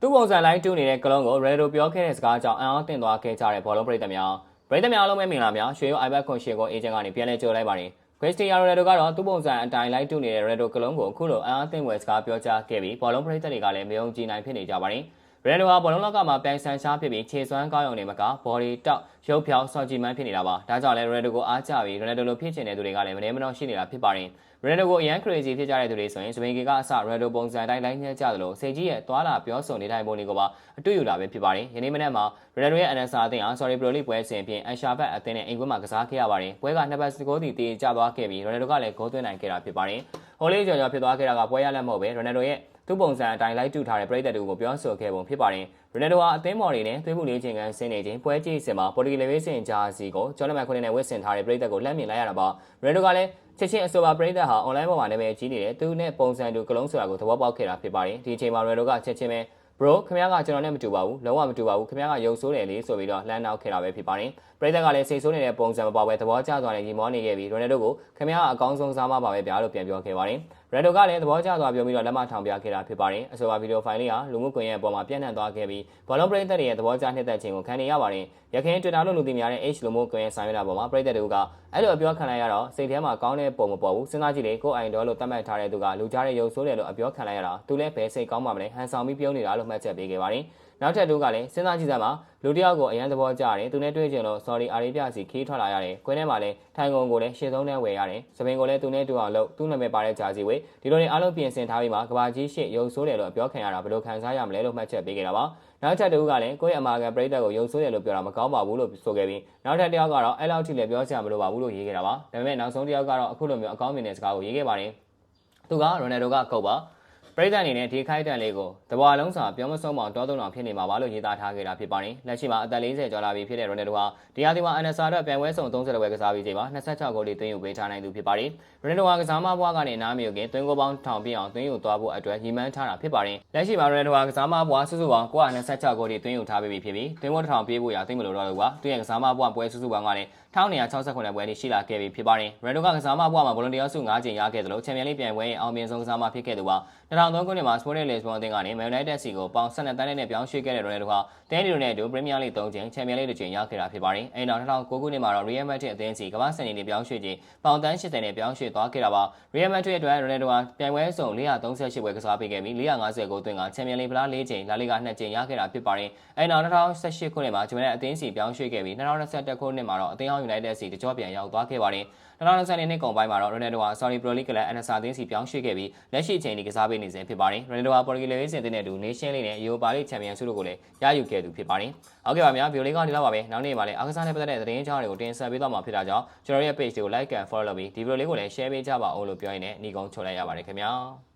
သူ့ပုံစံလိုက်တူနေတဲ့ကလုံးကိုရေဒိုပြောခဲ့တဲ့စကားကြောင့်အံ့အားသင့်သွားခဲ့ကြတဲ့ဘောလုံးပရိသတ်များပရိသတ်များအားလုံးပဲမင်္ဂလာများရွှေရိုး iPad ခွန်ရှေကိုအေဂျင့်ကနေပြန်လည်ကြိုလိုက်ပါတယ်ခရစ္စတီယာရိုနယ်ဒိုကတော့သူ့ပုံစံအတိုင်းလိုက်တူနေတဲ့ရေဒိုကလုံးကိုအခုလိုအံ့အားသင့်ဝယ်စကားပြောကြားခဲ့ပြီးဘောလုံးပရိသတ်တွေကလည်းမယုံကြည်နိုင်ဖြစ်နေကြပါတယ် ရန်ဒိုဟာဘောလုံးလောကမှာပြိုင်ဆိုင်ရှားဖြစ်ပြီးခြေစွမ်းကောင်းရုံနဲ့မကဘော်ဒီတောက်ရုပ်ဖြောင်းစော်ကြည်မှန်းဖြစ်နေတာပါဒါကြောင့်လည်းရန်ဒိုကိုအားကျပြီးရန်ဒိုလိုဖြစ်ချင်တဲ့သူတွေကလည်းမနေမနှောရှိနေတာဖြစ်ပါတယ်ရန်ဒိုကိုအရန် crazy ဖြစ်ကြတဲ့သူတွေဆိုရင်စပိန်ကကအစရန်ဒိုပုံစံတိုင်းလိုက်ညှက်ကြသလိုစေကြီးရဲ့သွာလာပြောဆိုနေထိုင်ပုံတွေကိုပါအတွေ့အကြုံလာပဲဖြစ်ပါတယ်ယနေ့မနေ့မှာရန်ဒိုရဲ့အန်ဆာအသင်းအား sorry pro league ပွဲစဉ်ဖြင့်အရှာဘတ်အသင်းနဲ့အိမ်ကွင်းမှာကစားခဲ့ရပါတယ်ပွဲကနှစ်ပတ်စကိုးတီတည်ကျသွားခဲ့ပြီးရန်ဒိုကလည်းဂိုးသွင်းနိုင်ခဲ့တာဖြစ်ပါတယ်ဟိုလေးကြော်ကြော်ဖြစ်သွားခဲ့တာကပွဲရလက်မဟုတ်ပဲရန်ဒိုရဲ့ သူ့ပုံစံအတိုင်းလိုက်တူထားတဲ့ပရိသတ်တို့ကိုပြောဆိုခဲ့ပုံဖြစ်ပါတယ်။ရိုနယ်ဒိုဟာအသင်းမော်တွေနဲ့သွေးမှုလေးချင်းကန်ဆင်းနေခြင်းပွဲကြည့်စင်မှာပေါ်တူဂီလေဝေးစင်ဂျာစီကိုကျော်နမန်ခွန်းနဲ့ဝစ်ဆင်ထားတဲ့ပရိသတ်ကိုလှမ်းမြင်လိုက်ရတာပါ။ရိုနယ်ဒိုကလည်းချက်ချင်းအဆိုပါပရိသတ်ဟာအွန်လိုင်းပေါ်မှာနာမည်ကြီးနေတဲ့သူနဲ့ပုံစံတူကလုံးဆိုတာကိုသဘောပေါက်ခဲ့တာဖြစ်ပါတယ်။ဒီအချိန်မှာရိုနယ်ဒိုကချက်ချင်းပဲ bro ခင်ဗျားကကျွန်တော်နဲ့မတူပါဘူးလုံးဝမတူပါဘူးခင်ဗျားကရုပ်ဆိုးတယ်လေဆိုပြီးတော့လှမ်းနောက်ခဲ့တာပဲဖြစ်ပါတယ်ပရိသတ်ကလည်းစိတ်ဆိုးနေတဲ့ပုံစံမပါဘဲသဘောကျသွားတဲ့ညီမောနေခဲ့ပြီးရိုနယ်ဒိုကိုခင်ဗျားကအကောင်းဆုံးစားမပါပဲဗျာလို့ပြန်ပြောခဲ့ပါတယ် ရန်ဒိုကလည်းသဘောကျသွားပြောပြီးတော့လက်မထောင်ပြခဲ့တာဖြစ်ပါတယ်အဆိုပါဗီဒီယိုဖိုင်လေးဟာလူမှုကွန်ရက်အပေါ်မှာပြန့်နှံ့သွားခဲ့ပြီးဘောလုံးပရိသတ်တွေရဲ့သဘောကျနှစ်သက်ခြင်းကိုခံနေရပါတယ်ရခိုင် Twitter လို့လူသိများတဲ့ H လူမှုကွန်ရက်ဆောင်ရွက်တာပေါ်မှာပရိသတ်တွေကအဲ့လိုအပြောခံလိုက်ရတော့စိတ်ထဲမှာကောင်းတဲ့ပုံမပေါ်ဘူးစဉ်းစားကြည့်လေကိုအိုင်ဒေါ်လို့သတ်မှတ်ထားတဲ့သူကလူကြားတဲ့ရုပ်ဆိုးတယ်လို့အပြောခံလိုက်ရတာသူလည်းဘယ်စိတ်ကောင်းမှမလဲဟန်ဆောင်ပြီးပြုံးနေတာလို့မှတ်ချက်ပေးခဲ့ပါတယ် နောက်ထပ်တို့ကလည်းစဉ်းစားကြည့်စမ်းပါလူတစ်ယောက်ကိုအရန်သဘောကျတယ်သူနဲ့တွေ့ကြလို့ sorry အာရီပြစီခီးထွက်လာရတယ်ခွင်းထဲမှာလည်းထိုင်ကုန်ကိုလည်းရှင်းဆုံးနဲ့ဝယ်ရတယ်စပင်ကိုလည်းသူနဲ့တူအောင်လုပ်သူ့နာမည်ပါတဲ့ဂျာစီဝေးဒီလိုတွေအားလုံးပြင်ဆင်ထားပြီးမှကဘာကြီးရှစ်ရုပ်ဆိုးတယ်လို့ပြောခံရတာဘယ်လိုခံစားရမလဲလို့မှတ်ချက်ပေးခဲ့တာပါနောက်ထပ်တို့ကလည်းကိုယ့်ရဲ့အမာကန်ပရိသတ်ကိုရုပ်ဆိုးတယ်လို့ပြောတာမကောင်းပါဘူးလို့ဆိုခဲ့ပြီးနောက်ထပ်တစ်ယောက်ကတော့အဲ့လောက်ထိလည်းပြောချင်မလို့ပါဘူးလို့ရေးခဲ့တာပါဒါပေမဲ့နောက်ဆုံးတစ်ယောက်ကတော့အခုလိုမျိုးအကောင်းမြင်တဲ့စကားကိုရေးခဲ့ပါတယ်သူကရိုနယ်ဒိုကကုတ်ပါ ပရိသတ်အနေနဲ့ဒီခိုက်တန်လေးကိုတဘွာလုံးစာပြောမဆုံးမအောင်တောသုံးအောင်ဖြစ်နေမှာပါလို့ရေးသားထားခဲ့တာဖြစ်ပါတယ်။လက်ရှိမှာအသက်40ကျော်လာပြီဖြစ်တဲ့ရိုနယ်ဒိုဟာဒီဟာဒီမှာအန်နဆာအတွက်ပြန်ပွဲဆောင်30ပွဲကစားပြီးချိန်မှာ26ဂိုးလေးသွင်းယူပေးထားနိုင်သူဖြစ်ပါတယ်။ရိုနယ်ဒိုဟာကစားမဘွားကနေနားမယူခင်သွင်းကိုပေါင်းထောင်ပြအောင်သွင်းယူသွားဖို့အတွက်ရည်မှန်းထားတာဖြစ်ပါတယ်။လက်ရှိမှာရိုနယ်ဒိုဟာကစားမဘွားစုစုပေါင်း926ဂိုးလေးသွင်းယူထားပြီးဖြစ်ပြီးသွင်းကိုတစ်ထောင်ပြေးဖို့ရသိမလို့တော့လို့ပါ။သူရဲ့ကစားမဘွားပွဲစုစုပေါင်းကလည်း1969ပွဲလေးရှိလာခဲ့ပြီဖြစ်ပါတယ်။ရန်ဒိုကကစားမဘွားမှာဗိုလန်တီယာစု9ကြိမ်ရခဲ့သလိုချန်ပီယံလိပြိုင်ပွဲရဲ့အောင်မြင်ဆုံးကစားမဖြစ်ခဲ့သူပါ2003ခုနှစ်မှာ Sporting Lisbon အသင်းကနေ Man United စီကိုပေါင်12တန်းနဲ့ပြောင်းရွှေ့ခဲ့တဲ့ရိုနယ်ဒိုဟာတဲလီရိုနယ်ဒိုပရီးမီးယားလိ3ကြိမ်ချန်ပီယံလိ2ကြိမ်ရခဲ့တာဖြစ်ပါတယ်။အဲနောက်2009ခုနှစ်မှာတော့ Real Madrid အသင်းစီကမ္ဘာစံချိန်တွေပြောင်းရွှေ့ခြင်းပေါင်တန်း80နဲ့ပြောင်းရွှေ့သွားခဲ့တာပါ။ Real Madrid အတွက်ရိုနယ်ဒိုဟာပြိုင်ပွဲစုံ438ပွဲကစားပေးခဲ့ပြီး450ဂိုးသွင်းကချန်ပီယံလိဖလား4ကြိမ်လာလီဂါ2ကြိမ်ရခဲ့တာဖြစ်ပါတယ်။အဲနောက်2018ခုနှစ်မှာဂျမန်အသင်းစီပြောင်းရွှေ့ခဲ့ပြီး2021ခုနှစ်မှာတော့အသင်းဟောင်း United စီတကြောပြန်ရောက်သွားခဲ့ပါတယ်။ 2020နှစ်ကုန်ပိုင်းမှာတော့ Ronaldo ဟာ Saudi Pro League ကလည်း NSA အသင်းစီပြောင်းရွှေ့ခဲ့ပြီးလက်ရှိအချိန်ထိကစားပေးနေစဉ်ဖြစ်ပါတယ်။ Ronaldo ဟာ Portugal ရေးစင်တဲ့တူ Nation League နဲ့ Europa League Champions ဆုတို့ကိုလည်းရယူခဲ့သူဖြစ်ပါတယ်။ဟုတ်ကဲ့ပါဗျာဗီဒီယိုလေးကဒီလောက်ပါပဲ။နောက်နေ့မှာလည်းအားကစားနဲ့ပတ်သက်တဲ့သတင်းအကြောင်းတွေကိုတင်ဆက်ပေးသွားမှာဖြစ်တာကြောင့်ကျွန်တော်ရဲ့ page တွေကို like and follow လုပ်ပြီးဒီဗီဒီယိုလေးကိုလည်း share ပေးကြပါဦးလို့ပြောရင်းနဲ့ညီကုန်းချုပ်လိုက်ရပါတယ်ခင်ဗျာ။